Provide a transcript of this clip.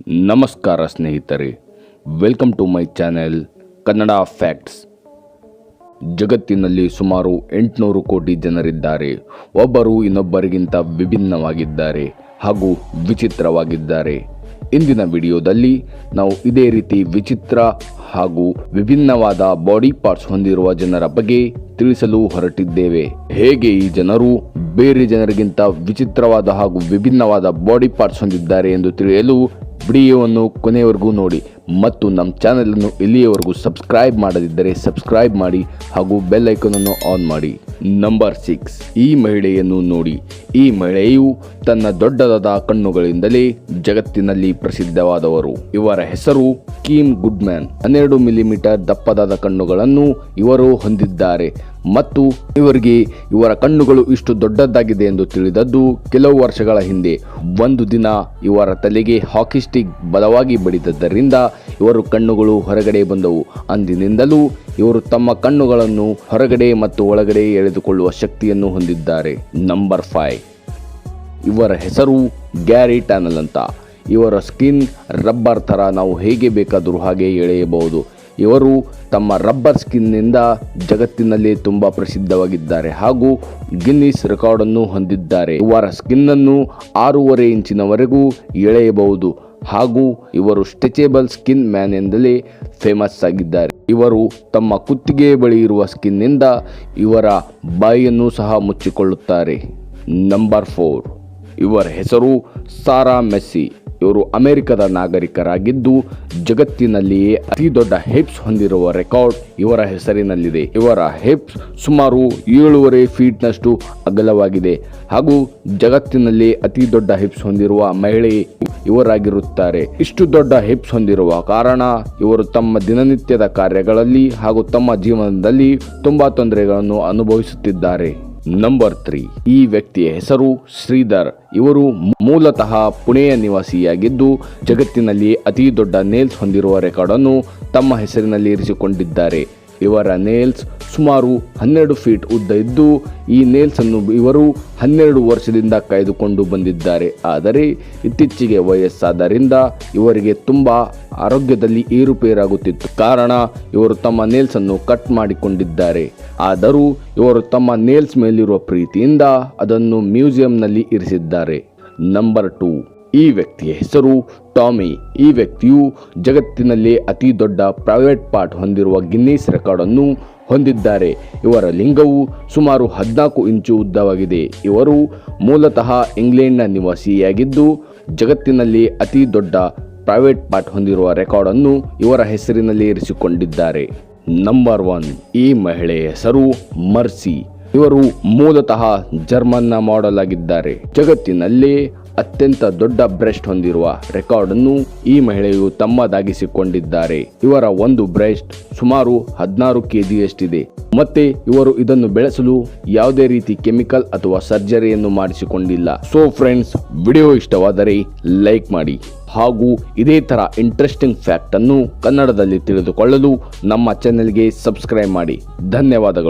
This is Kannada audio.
ನಮಸ್ಕಾರ ಸ್ನೇಹಿತರೆ. Welcome to my channel Kannada facts ಜಗತ್ತಿನಲ್ಲಿ ಸುಮಾರು ಎಂಟುನೂರು ಕೋಟಿ ಜನರಿದ್ದಾರೆ. ಒಬ್ಬರು ಇನ್ನೊಬ್ಬರಿಗಿಂತ ವಿಭಿನ್ನವಾಗಿದ್ದಾರೆ ಹಾಗೂ ವಿಚಿತ್ರವಾಗಿದ್ದಾರೆ. ಇಂದಿನ ವಿಡಿಯೋದಲ್ಲಿ ನಾವು ಇದೇ ರೀತಿ ವಿಚಿತ್ರ ಹಾಗೂ ವಿಭಿನ್ನವಾದ ಬಾಡಿ ಪಾರ್ಟ್ಸ್ ಹೊಂದಿರುವ ಜನರ ಬಗ್ಗೆ ತಿಳಿಸಲು ಹೊರಟಿದ್ದೇವೆ. ಹೇಗೆ ಈ ಜನರು ಬೇರೆ ಜನರಿಗಿಂತ ವಿಚಿತ್ರವಾದ ಹಾಗೂ ವಿಭಿನ್ನವಾದ ಬಾಡಿ ಪಾರ್ಟ್ಸ್ ಹೊಂದಿದ್ದಾರೆ ಎಂದು ತಿಳಿಯಲು ವಿಡಿಯೋವನ್ನು ಕೊನೆಯವರೆಗೂ ನೋಡಿ ಮತ್ತು ನಮ್ಮ ಚಾನಲನ್ನು ಇಲ್ಲಿಯವರೆಗೂ ಸಬ್ಸ್ಕ್ರೈಬ್ ಮಾಡದಿದ್ದರೆ ಸಬ್ಸ್ಕ್ರೈಬ್ ಮಾಡಿ ಹಾಗೂ ಬೆಲ್ ಐಕನನ್ನು ಆನ್ ಮಾಡಿ. ನಂಬರ್ ಸಿಕ್ಸ್ ಈ ಮಹಿಳೆಯನ್ನು ನೋಡಿ. ಈ ಮಹಿಳೆಯು ತನ್ನ ದೊಡ್ಡದಾದ ಕಣ್ಣುಗಳಿಂದಲೇ ಜಗತ್ತಿನಲ್ಲಿ ಪ್ರಸಿದ್ಧವಾದವರು. ಇವರ ಹೆಸರು ಕೀಮ್ ಗುಡ್ಮ್ಯಾನ್. ಹನ್ನೆರಡು ಮಿಲಿಮೀಟರ್ ದಪ್ಪದಾದ ಕಣ್ಣುಗಳನ್ನು ಇವರು ಹೊಂದಿದ್ದಾರೆ. ಮತ್ತು ಇವರಿಗೆ ಇವರ ಕಣ್ಣುಗಳು ಇಷ್ಟು ದೊಡ್ಡದಾಗಿದೆ ಎಂದು ತಿಳಿದದ್ದು ಕೆಲವು ವರ್ಷಗಳ ಹಿಂದೆ. ಒಂದು ದಿನ ಇವರ ತಲೆಗೆ ಹಾಕಿ ಸ್ಟಿಕ್ ಬಲವಾಗಿ ಬಡಿದದ್ದರಿಂದ ಇವರು ಕಣ್ಣುಗಳು ಹೊರಗಡೆ ಬಂದವು. ಅಂದಿನಿಂದಲೂ ಇವರು ತಮ್ಮ ಕಣ್ಣುಗಳನ್ನು ಹೊರಗಡೆ ಮತ್ತು ಒಳಗಡೆ ಎಳೆದುಕೊಳ್ಳುವ ಶಕ್ತಿಯನ್ನು ಹೊಂದಿದ್ದಾರೆ. ನಂಬರ್ ಫೈವ್ ಇವರ ಹೆಸರು ಗ್ಯಾರಿ ಟ್ಯಾನಲ್ ಅಂತ. ಇವರ ಸ್ಕಿನ್ ರಬ್ಬರ್ ಥರ ನಾವು ಹೇಗೆ ಬೇಕಾದರೂ ಹಾಗೆ ಎಳೆಯಬಹುದು. ಇವರು ತಮ್ಮ ರಬ್ಬರ್ ಸ್ಕಿನ್ನಿಂದ ಜಗತ್ತಿನಲ್ಲಿ ತುಂಬ ಪ್ರಸಿದ್ಧವಾಗಿದ್ದಾರೆ ಹಾಗೂ ಗಿನ್ನಿಸ್ ರೆಕಾರ್ಡನ್ನು ಹೊಂದಿದ್ದಾರೆ. ಇವರ ಸ್ಕಿನ್ನನ್ನು ಆರೂವರೆ ಇಂಚಿನವರೆಗೂ ಎಳೆಯಬಹುದು ಹಾಗೂ ಇವರು ಸ್ಟ್ರೆಚೇಬಲ್ ಸ್ಕಿನ್ ಮ್ಯಾನ್ ಎಂದಲೇ ಫೇಮಸ್ ಆಗಿದ್ದಾರೆ. ಇವರು ತಮ್ಮ ಕುತ್ತಿಗೆ ಬಳಿ ಇರುವ ಸ್ಕಿನ್ನಿಂದ ಇವರ ಬಾಯಿಯನ್ನು ಸಹ ಮುಚ್ಚಿಕೊಳ್ಳುತ್ತಾರೆ. Number four. ಇವರ ಹೆಸರು ಸಾರಾ ಮೆಸ್ಸಿ. ಇವರು ಅಮೆರಿಕದ ನಾಗರಿಕರಾಗಿದ್ದು, ಜಗತ್ತಿನಲ್ಲಿಯೇ ಅತಿ ದೊಡ್ಡ ಹಿಪ್ಸ್ ಹೊಂದಿರುವ ರೆಕಾರ್ಡ್ ಇವರ ಹೆಸರಿನಲ್ಲಿದೆ. ಇವರ ಹಿಪ್ಸ್ ಸುಮಾರು ಏಳೂವರೆ ಫೀಟ್ನಷ್ಟು ಅಗಲವಾಗಿದೆ ಹಾಗೂ ಜಗತ್ತಿನಲ್ಲಿ ಅತಿ ದೊಡ್ಡ ಹಿಪ್ಸ್ ಹೊಂದಿರುವ ಮಹಿಳೆ ಇವರಾಗಿರುತ್ತಾರೆ. ಇಷ್ಟು ದೊಡ್ಡ ಹಿಪ್ಸ್ ಹೊಂದಿರುವ ಕಾರಣ ಇವರು ತಮ್ಮ ದಿನನಿತ್ಯದ ಕಾರ್ಯಗಳಲ್ಲಿ ಹಾಗೂ ತಮ್ಮ ಜೀವನದಲ್ಲಿ ತುಂಬಾ ತೊಂದರೆಗಳನ್ನು ಅನುಭವಿಸುತ್ತಿದ್ದಾರೆ. ನಂಬರ್ ತ್ರೀ ಈ ವ್ಯಕ್ತಿಯ ಹೆಸರು ಶ್ರೀಧರ್. ಇವರು ಮೂಲತಃ ಪುಣೆಯ ನಿವಾಸಿಯಾಗಿದ್ದು, ಜಗತ್ತಿನಲ್ಲಿ ಅತಿ ದೊಡ್ಡ ನೇಲ್ಸ್ ಹೊಂದಿರುವ ರೆಕಾರ್ಡನ್ನು ತಮ್ಮ ಹೆಸರಿನಲ್ಲಿ ಇರಿಸಿಕೊಂಡಿದ್ದಾರೆ. ಇವರ ನೇಲ್ಸ್ ಸುಮಾರು ಹನ್ನೆರಡು ಫೀಟ್ ಉದ್ದ ಇದ್ದು, ಈ ನೇಲ್ಸ್ ಅನ್ನು ಇವರು ಹನ್ನೆರಡು ವರ್ಷದಿಂದ ಕಾಯ್ದುಕೊಂಡು ಬಂದಿದ್ದಾರೆ. ಆದರೆ ಇತ್ತೀಚೆಗೆ ವಯಸ್ಸಾದ್ದರಿಂದ ಇವರಿಗೆ ತುಂಬ ಆರೋಗ್ಯದಲ್ಲಿ ಏರುಪೇರಾಗುತ್ತಿತ್ತು. ಕಾರಣ, ಇವರು ತಮ್ಮ ನೇಲ್ಸ್ ಅನ್ನು ಕಟ್ ಮಾಡಿಕೊಂಡಿದ್ದಾರೆ. ಆದರೂ ಇವರು ತಮ್ಮ ನೇಲ್ಸ್ ಮೇಲಿರುವ ಪ್ರೀತಿಯಿಂದ ಅದನ್ನು ಮ್ಯೂಸಿಯಂನಲ್ಲಿ ಇರಿಸಿದ್ದಾರೆ. ನಂಬರ್ ಟೂ ಈ ವ್ಯಕ್ತಿಯ ಹೆಸರು ಟಾಮಿ. ಈ ವ್ಯಕ್ತಿಯು ಜಗತ್ತಿನಲ್ಲಿ ಅತಿ ದೊಡ್ಡ ಪ್ರೈವೇಟ್ ಪಾರ್ಟ್ ಹೊಂದಿರುವ ಗಿನ್ನೀಸ್ ರೆಕಾರ್ಡನ್ನು ಹೊಂದಿದ್ದಾರೆ. ಇವರ ಲಿಂಗವು ಸುಮಾರು ಹದಿನಾಲ್ಕು ಇಂಚು ಉದ್ದವಾಗಿದೆ. ಇವರು ಮೂಲತಃ ಇಂಗ್ಲೆಂಡ್ನ ನಿವಾಸಿಯಾಗಿದ್ದು, ಜಗತ್ತಿನಲ್ಲಿ ಅತಿ ದೊಡ್ಡ ಪ್ರೈವೇಟ್ ಪಾರ್ಟ್ ಹೊಂದಿರುವ ರೆಕಾರ್ಡನ್ನು ಇವರ ಹೆಸರಿನಲ್ಲಿ ಇರಿಸಿಕೊಂಡಿದ್ದಾರೆ. ನಂಬರ್ ಒನ್ ಈ ಮಹಿಳೆಯ ಹೆಸರು ಮರ್ಸಿ ಇವರು ಮೂಲತಃ ಜರ್ಮನ್ನ ಮಾಡಲಾಗಿದ್ದಾರೆ ಜಗತ್ತಿನಲ್ಲೇ ಅತ್ಯಂತ ದೊಡ್ಡ ಬ್ರೆಸ್ಟ್ ಹೊಂದಿರುವ ರೆಕಾರ್ಡ್ ಅನ್ನು ಈ ಮಹಿಳೆಯು ತಮ್ಮದಾಗಿಸಿಕೊಂಡಿದ್ದಾರೆ. ಇವರ ಒಂದು ಬ್ರೆಸ್ಟ್ ಸುಮಾರು ಹದಿನಾರು ಕೆಜಿಯಷ್ಟಿದೆ. ಮತ್ತೆ ಇವರು ಇದನ್ನು ಬೆಳೆಸಲು ಯಾವುದೇ ರೀತಿ ಕೆಮಿಕಲ್ ಅಥವಾ ಸರ್ಜರಿಯನ್ನು ಮಾಡಿಸಿಕೊಂಡಿಲ್ಲ. ಸೊ ಫ್ರೆಂಡ್ಸ್ ವಿಡಿಯೋ ಇಷ್ಟವಾದರೆ ಲೈಕ್ ಮಾಡಿ. ಹಾಗೂ ಇದೇ ತರ ಇಂಟ್ರೆಸ್ಟಿಂಗ್ ಫ್ಯಾಕ್ಟ್ ಅನ್ನು ಕನ್ನಡದಲ್ಲಿ ತಿಳಿದುಕೊಳ್ಳಲು ನಮ್ಮ ಚಾನೆಲ್ಗೆ ಸಬ್ಸ್ಕ್ರೈಬ್ ಮಾಡಿ. ಧನ್ಯವಾದಗಳು.